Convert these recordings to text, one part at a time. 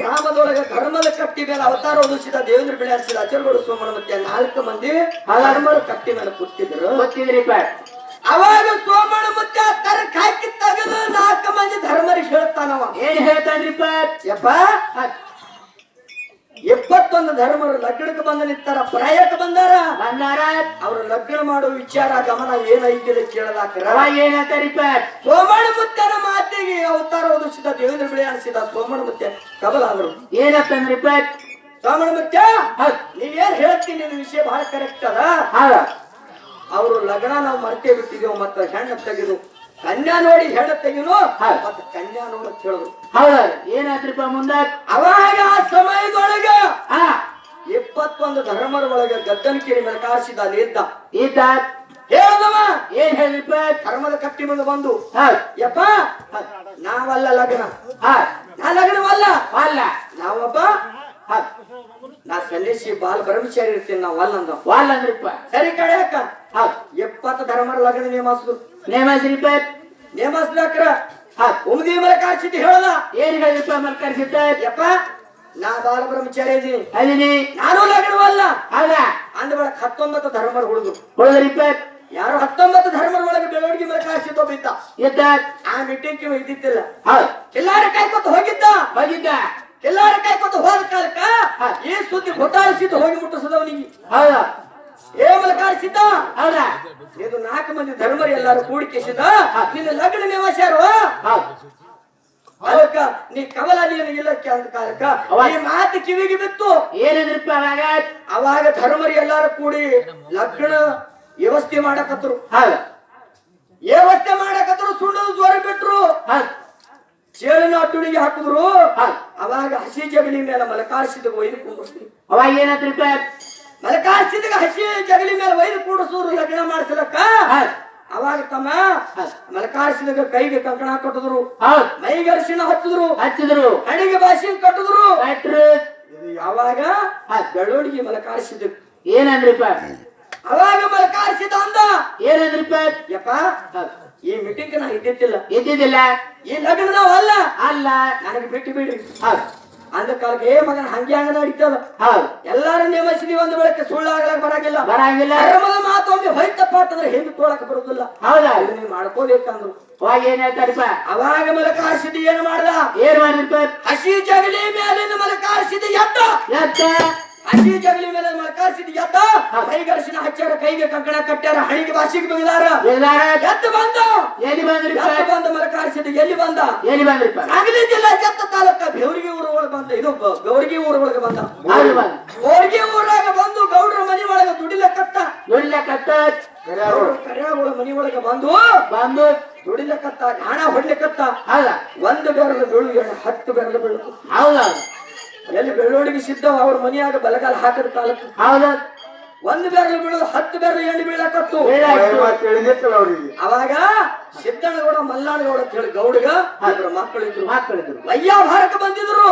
ಸಮಯದೊಳಗೆ ಧರ್ಮದ ಕಟ್ಟಿ ಮೇಲೆ ಅವತಾರ ಉದಿಸಿದ ದೇವೇಂದ್ರ ಬೆಳೆ ಹರಿಸಿದ ಅಚಲಗೌಡ ಸೋಮನ ಮತ್ತೆ ನಾಲ್ಕು ಮಂದಿ ಧರ್ಮದ ಕಟ್ಟಿ ಮೇಲೆ ಕೂತಿದ್ರು. ಗೊತ್ತಿದ್ರಿಪ್ಪ ಅವಾಗ ಸೋಮಣ ಮುತ್ತೆ ತರಕ್ ಹಾಕಿ ತೆಗೆದು ನಾಲ್ಕು ಮಂದಿ ಧರ್ಮರಿಗೆ ಹೇಳ್ತಾನವ. ಏನ್ ಹೇಳ್ತಾನ್ರಿಪ್ಪ ಯಪ್ಪ ಇಪ್ಪತ್ತೊಂದು ಧರ್ಮರು ಲಗ್ನಕ್ಕೆ ಬಂದ ನಿಂತಾರ ಪ್ರಾಯಕ್ಕೆ ಬಂದಾರ? ಬಂದಾರ. ಅವ್ರ ಲಗ್ನ ಮಾಡೋ ವಿಚಾರ ಗಮನ ಏನೈತಿಲ್ಲ ಹೇಳ್ತಾರಿಪ್ಪ ಸೋಮಣ್ಣ ಮುತ್ತನ ಮಾತಿಗೆ ಅವತಾರ ಓದಿಸಿದ ದೇವೇಂದ್ರ ಬಿಳಿ ಅನಿಸಿದ ಸೋಮಣ ಮುತ್ತೆ ಕಬಲಾದರು ಏನತ್ತಂದ್ರಿಪ್ಪ ಸೋಮಣ ಮುತ್ಯ ನೀವೇನ್ ಹೇಳ್ತೀನಿ ನಿನ್ನ ವಿಷಯ ಬಹಳ ಕರೆಕ್ಟ್ ಅದ. ಅವರು ಅವ್ರು ಲಗ್ನ ನಾವು ಮರ್ತೇ ಬಿಟ್ಟಿದ್ದೇವೆ ಮತ್ತೆ ಹೆಣ್ಣು ತೆಗೆದು ಕನ್ಯಾ ನೋಡಿ ಹೇಳುತ್ತೆ ನೀನು. ಮತ್ತೆ ಕನ್ಯಾ ಅಂತ ಹೇಳಿದ್ರು ಹೌದ. ಏನಾದ್ರಿಪ್ಪ ಮುಂದ? ಅವಾಗ ಆ ಸಮಯದೊಳಗ ಇಪ್ಪತ್ತೊಂದು ಧರ್ಮರ ಒಳಗೆ ಗದ್ದನಕಿರಿ ಮೇಲೆ ಕಾಸಿದ ಅಲ್ಲಿ ಇದ್ದ ಈತ ಹೇಳ್ದವ? ಏನ್ ಹೇಳಿಪ್ಪ ಧರ್ಮದ ಕಟ್ಟಿ ಮುಂದೆ ಬಂದು ಯಪ್ಪ ನಾವಲ್ಲ ಲಗ್ನ. ನಾ ಲಗ್ನವಲ್ಲ. ಅಲ್ಲ. ನಾವಪ್ಪ ನಾ ಸಲ್ಲಿಸಿ ಬಾಲ್ ಬ್ರಹ್ಮಚಾರಿ ಇರ್ತೀನಿ ನಾವಲ್ಲ ಅಂದ ವಾಲ್ ಅಂದ್ರಿಪ್ಪ. ಸರಿ ಕಡೆ ಅಕ್ಕ. ಹ ಎಪ್ಪತ್ತು ಧರ್ಮರ ಲಗ್ನ ನೇಮಸ್ದು ನೇಮಸ್ರಿಪ್ಪ ನೇಮಸ್ದಾಕ್ರ ಹಾ ಉಮ್ದಿ ಮೇಲೆ ಕಾಸಿದ್ದು ಹೇಳ್ದ ಏನ್ ಹೇಳಿಪ್ಪ ಮಲ್ಕರ್ಸಿದ್ದ ಯಪ್ಪ ನಾ ಬಾಲ ಬ್ರಹ್ಮಚಾರಿ ಇದೀನಿ. ಅದಿನಿ ನಾನು ಲಗ್ನವಲ್ಲ. ಅಲ್ಲ ಅಂದ ಬಳಕ ಹತ್ತೊಂಬತ್ತು ಧರ್ಮರು ಹುಡುಗರು. ಹುಡುಗರಿಪ್ಪ ಯಾರು ಹತ್ತೊಂಬತ್ತು ಧರ್ಮರ ಒಳಗೆ ಬೆಳವಣಿಗೆ ಮೇಲೆ ಕಾಸಿದ್ದೋ ಇದ್ದ. ಇದ್ದ ಆ ಮೀಟಿಂಗ್ ಇದ್ದಿದ್ದಿಲ್ಲ. ಹೌದ್. ಕೆಲ್ಲಾರ ಕಾಯ್ಕೊತ ಹೋಗಿದ್ದ. ಹೋಗಿದ್ದ? ಕೆಲ್ಲಾರ ಕಾಯ್ಕೊತ ಹೋದ ಕಾಲಕ್ಕ. ಈ ಸುದ್ದಿ ಗೊತ್ತಾಳಿಸಿದ್ದು ಹೋಗಿ ಮುಟ್ಟಿಸದವನಿಗೆ. ಹೌದ. ಏ ಮಲಕಾರಿಸಿದ್ದ ಹೌದ? ಇದು ನಾಲ್ಕು ಮಂದಿ ಧರ್ಮರು ಎಲ್ಲಾರು ಕೂಡಿಕೆಸಿದ ನಿನ್ನ ಲಗ್ನ ನಿವಾಸ್ಯಾರು ಅದಕ್ಕ ನೀ ಕವಲ ನೀನು ಇಲ್ಲಕ್ಕೆ ಅಂದ ಕಾಲಕ್ಕ ಈ ಮಾತು ಕಿವಿಗೆ ಬಿತ್ತು. ಏನಂದ್ರಿಪ್ಪ ಅವಾಗ? ಅವಾಗ ಧರ್ಮರು ಎಲ್ಲಾರು ಕೂಡಿ ಲಗ್ನ ವ್ಯವಸ್ಥೆ ಮಾಡಕತ್ರು ವ್ಯವಸ್ಥೆ ಮಾಡಕತ್ರು ಸುಳ್ಳು ಜ್ವರ ಬಿಟ್ರು. ಚೇಳಿನ ಅಟ್ಟುಳಿಗೆ ಹಾಕಿದ್ರು. ಅವಾಗ ಹಸಿ ಜಗಲಿ ಮೇಲೆ ಮಲಕಾರಿಸಿದ ಒಯ್ದು ಕುಂಡಿಸ್ತೀವಿ ಅವಾಗ ಏನಾತ್ರಿಪ್ಪ ಮಲಕಾರಿಸಿದಾಗ ಹಸಿ ಜಗಲಿ ಮೇಲೆ ವೈರು ಕೂಡಿಸೋರು ಲಗ್ನ ಮಾಡಿಸಲಕ್ಕ? ಅವಾಗ ತಮ್ಮ ಮಲಕಾಸಿದಾಗ ಕೈಗೆ ಕಂಕಣ ಕಟ್ಟಿದ್ರು. ಮೈಗೆ ಅರಿಶಿಣ ಹಚ್ಚಿದ್ರು. ಹಚ್ಚಿದ್ರು. ಹಣಿಗೆ ಬಾಸಿ ಕಟ್ಟಿದ್ರು. ಯಾವಾಗ? ಬೆಳವಣಿಗೆ ಮಲಕಾಸಿದ ಏನಂದ್ರಿಪ್ಪ? ಅವಾಗ ಮಲಕಾರಿಸಿದ ಅಂದ. ಏನಂದ್ರಿಪ್ಪ? ಯಪ್ಪ ಈ ಮೀಟಿಂಗ್ ನಾ ಇದ್ದಿದ್ದಿಲ್ಲ. ಇದ್ದಿದ್ದಿಲ್ಲ. ಈ ಲಗ್ನದವಲ್ಲ. ಅಲ್ಲ. ಅಲ್ಲ ನನಗೆ ಬಿಟ್ಟು ಬಿಡಿ ಅಂದ ಕಾಲಕ್ಕೆ ಏ ಮಗನ ಹಂಗೆ ಹಂಗ ನಡೀತದ ಹೌದ್. ಎಲ್ಲಾರು ನೇಮಿಸಿದೀವಿ ಒಂದು ಬೆಳಕ್ಕೆ ಸುಳ್ಳಾಗ್ಲಕ್ ಬರಾಗಿಲ್ಲ. ಬರಂಗಿಲ್ಲ. ಧರ್ಮದ ಒಮ್ಮೆ ಹೋಯ್ತಪ್ಪ ಅಂತಂದ್ರೆ ಹಿಂದೆ ತೋಳಕ್ ಬರುದಿಲ್ಲ. ಹೌದಾ. ಇದು ನೀವು ಮಾಡ್ಕೋಬೇಕಂದ್ರು. ಅವಾಗ ಏನ್ ಹೇಳ್ತಾರಿಪ್ಪ ಅವಾಗ ಮಲಕಾರಿಸಿದ ಏನ್ ಮಾಡ್ದ? ಏನ್ ಮಾಡಿರ್ಪ ಹಸಿ ಜಗಲಿ ಮೇಲಿನ ಮಲಕಾರಿಸಿದ ಎತ್ತ ಎತ್ತ ಹಸಿ ಜಗಲಿ ಮೇಲೆ ಮಲಕಾರಿಸಿದ ಎತ್ತ ಕೈಗರಿಸಿನ ಹಚ್ಚಾರ ಕೈಗೆ ಕಂಕಣ ಕಟ್ಟ್ಯಾರ ಹಣಿಗೆ ಬಾಸಿಗೆ ಬಿಗಿದಾರ. ಎತ್ತ ಬಂದ. ಎಲ್ಲಿ ಬಂದ್ರಿಪ್ಪ ಎಲ್ಲಿ ಬಂದ? ಎಲ್ಲಿ ಸಾಗಲಿ ಜಿಲ್ಲಾ ಕೆತ್ತ ತಾಲೂಕ ಬೆವರಿಗೆ ಊರ ಒಳಗೆ ಬಂದ ಇದು ಗೌರ್ಗಿ ಬೆವರಿಗೆ ಊರ ಒಳಗೆ ಬಂದ. ಗೌರಿಗೆ ಊರಾಗ ಬಂದು ಗೌಡ್ರ ಮನಿ ಒಳಗೆ ದುಡಿಲಕತ್ತ ದುಡ್ಲಕತ್ತ ಕರ್ಯಾಗಳ ಮನಿ ಒಳಗೆ ಬಂದು ಬಂದು. ದುಡಿಲಕತ್ತ ಗಾಣ ಹೊಡ್ಲಿಕತ್ತ ಅಲ್ಲ ಒಂದು ಬೆರಳು ಬೀಳು ಎರಡು ಹತ್ತು ಬೆರಳು ಬೀಳು. ಹೌದ? ಎಲ್ಲಿ ಬೆಳ್ಳೋಡಿಗೆ ಸಿದ್ಧ ಅವ್ರ ಮನಿಯಾಗ ಬಲಗಾಲ ಹಾಕಿದ ಕಾಲಕ್ಕೆ. ಹೌದ? ಒಂದು ಬೆರಳು ಬೀಳೋದು ಹತ್ತು ಬೆರಳು ಎಣ್ಣೆ ಬೀಳಕತ್ತು ಅವಾಗ ಸಿದ್ದನಗೌಡ ಮಲ್ಲಾನಗೌಡ ಅಂತ ಹೇಳಿ ಗೌಡಗ ಇಬ್ರು ಮಕ್ಕಳಿದ್ರು. ಮಕ್ಕಳಿದ್ರು. ಅಯ್ಯ ಭಾರಕ ಬಂದಿದ್ರು.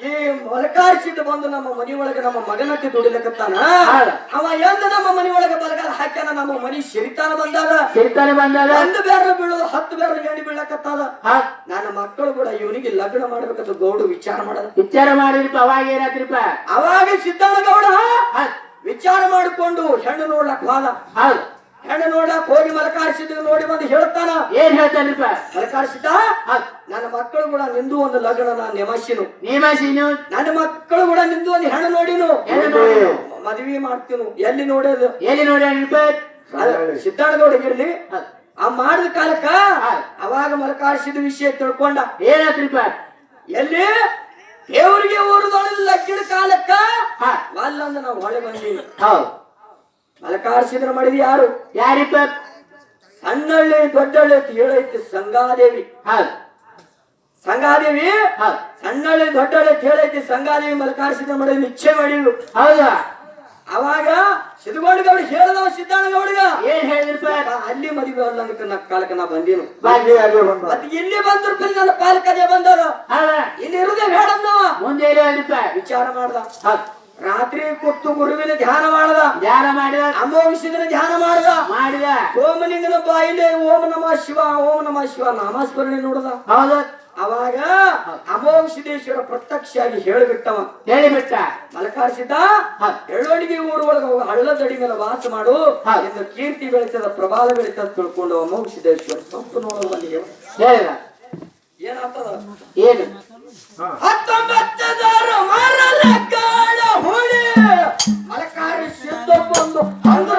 ಈ ಮೊಲಕಾರಿಸಿದ್ದು ಬಂದು ನಮ್ಮ ಮನೆಯೊಳಗೆ ಒಳಗೆ ನಮ್ಮ ಮಗನಕ್ಕೆ ದುಡಿಲಕತ್ತಾನ. ಅವ ಎಂದ ನಮ್ಮ ಮನೆಯೊಳಗೆ ಒಳಗೆ ಬಲಗಾಲ ಹಾಕ್ಯಾನ? ನಮ್ಮ ಮನಿ ಸಿರಿತಾನ ಬಂದಾಗ ಸಿರಿತಾನೆ ಬಂದಾಗ ಒಂದು ಬೇರೆ ಬೀಳೋದು ಹತ್ತು ಬೇರೆ ಎಣ್ಣೆ ಬೀಳಕತ್ತಾದ. ನನ್ನ ಮಕ್ಕಳು ಕೂಡ ಇವನಿಗೆ ಲಗ್ನ ಮಾಡಬೇಕಂತ ಗೌಡು ವಿಚಾರ ಮಾಡದ. ವಿಚಾರ ಮಾಡಿದ್ರಿಪ್ಪ ಅವಾಗ ಏನಾದ್ರಿಪ್ಪ? ಅವಾಗ ಸಿದ್ದನಗೌಡ ಹೌದ್ ವಿಚಾರ ಮಾಡಿಕೊಂಡು ಹೆಣ್ಣು ನೋಡ್ಲಕ್ ಹೋದ. ಹೌದು. ಹೆಣ್ಣು ನೋಡ್ಲಕ್ ಹೋಗಿ ಮಲಕಾರಿಸಿದ್ದು ನೋಡಿ ಬಂದು ಹೇಳ್ತಾನ. ಏನ್ ಹೇಳ್ತಾನ್ರಿಪ್ಪ ಮಲಕಾರಿಸಿದ್ದ ಹೌದ್. ನನ್ನ ಮಕ್ಕಳು ಕೂಡ ನಿಂದು ಒಂದು ಲಗ್ನ ನಾನು ನೆಮಸಿನು ನೇಮಸಿನು ನನ್ನ ಮಕ್ಕಳು ಕೂಡ ನಿಂದು ಒಂದು ಹೆಣ್ಣು ನೋಡಿನು. ಮದುವೆ ನೋಡಿನು? ಮದ್ವಿ ಮಾಡ್ತೀನು. ಎಲ್ಲಿ ನೋಡೋದು? ಎಲ್ಲಿ ನೋಡಿ ಸಿದ್ಧಾರ್ಥಗೌಡಗಿರ್ಲಿ ಹೌದ್. ಆ ಮಾಡಿದ ಕಾಲಕ್ಕ. ಅವಾಗ ಮಲಕಾರಿಸಿದ ವಿಷಯ ತಿಳ್ಕೊಂಡ. ಏನಾತ್ರಿಪ್ಪ? ಎಲ್ಲಿ? ದೇವರಿಗೆ ಊರದೊಳಗೆ ಲಗ್ಗಿನ ಕಾಲಕ್ಕ? ಹಾ. ಅಲ್ಲಂದ ನಾವು ಹೊಳೆ ಬಂದೀವಿ. ಹೌದು. ಬಲಕಾಡ್ಸಿದ್ರ ಮಾಡಿದ ಯಾರು? ಯಾರಿಪ್ಪ? ಸಣ್ಣಳ್ಳಿ ದೊಡ್ಡಳ್ಳಿ ಅಂತ ಹೇಳೈತಿ ಸಂಗಾದೇವಿ. ಹೌದ್. ಸಂಗಾದೇವಿ? ಸಣ್ಣಳ್ಳಿ ದೊಡ್ಡಳ್ಳಿ ಅಂತ ಹೇಳೈತಿ ಸಂಗಾದೇವಿ ಮಲಕಾರಿಸಿದ್ರ ಮಾಡಿದ್ವಿ ಇಚ್ಛೆ ಮಾಡಿದ್ರು ಹೌದಾ? ಅವಾಗ ಸಿದ್ಧಗೌಡಗೌಡ ಹೇಳ್ದವ ಸಿದ್ಧಾಣಗೌಡಗ ಏನ್ ಹೇಳಿದ್ರಿಪ್ಪ ಅಲ್ಲಿ ಮದುವೆ ಅಲ್ಲ ಅನ್ನಕ ನಾ ಕಾಲಕ್ಕೆ ನಾ ಬಂದೇನು. ಮತ್ತೆ ಇಲ್ಲಿ ಬಂದ್ರು ಬಿಲ್ ನನ್ನ ಪಾಲಕ ಬಂದವರು ಇಲ್ಲಿ ಇರುದೇ ಬೇಡ ಮುಂದೆ ವಿಚಾರ ಮಾಡ್ದ. ರಾತ್ರಿ ಕೊಟ್ಟು ಗುರುವಿನ ಧ್ಯಾನ ಮಾಡದ. ಧ್ಯಾನ ಮಾಡಿದ? ಅಮೋಘಿಸಿದ್ರೆ ಧ್ಯಾನ ಮಾಡ್ದ. ಮಾಡಿದ? ಓಮಲಿಂಗನ ಬಾಯಿಲೆ ಓಂ ನಮ ಶಿವ ಓಂ ನಮ ಶಿವ ನಾಮಸ್ಮರಣೆ ನೋಡ್ದ. ಹೌದು. ಅವಾಗ ಅಮೋಘ ಸಿದ್ದೇಶ್ವರ ಪ್ರತ್ಯಕ್ಷವಾಗಿ ಹೇಳಿಬಿಟ್ಟವ. ಹೇಳಿಬಿಟ್ಟ. ಮಲಕಾರಿಸಿದ್ದ. ಎಳ್ಳೊಡಿಗೆ ಊರ ಒಳಗ ಹೋಗಿ ಹಳ್ಳದಡಿ ಮೇಲೆ ವಾಸ ಮಾಡು. ಎಂದು ಕೀರ್ತಿ ಬೆಳಿತದ ಪ್ರಭಾವ ಬೆಳಿತದ ತಿಳ್ಕೊಂಡು ಅಮೋಘ ಸಿದ್ದೇಶ್ವರ ಸ್ವಲ್ಪ ನೋಡೋದು ಬಂದಿಗೆ ಹೇಳಿದ ಏನಾಗ್ತದ? ಏನು ಹತ್ತೊಂಬತ್ತದರ ಮರಲ ಕಾಳ ಹೋಳಿ. ಮಲಕಾರಿ ಸಿದ್ಧ ಬಂದು ಹಂಗ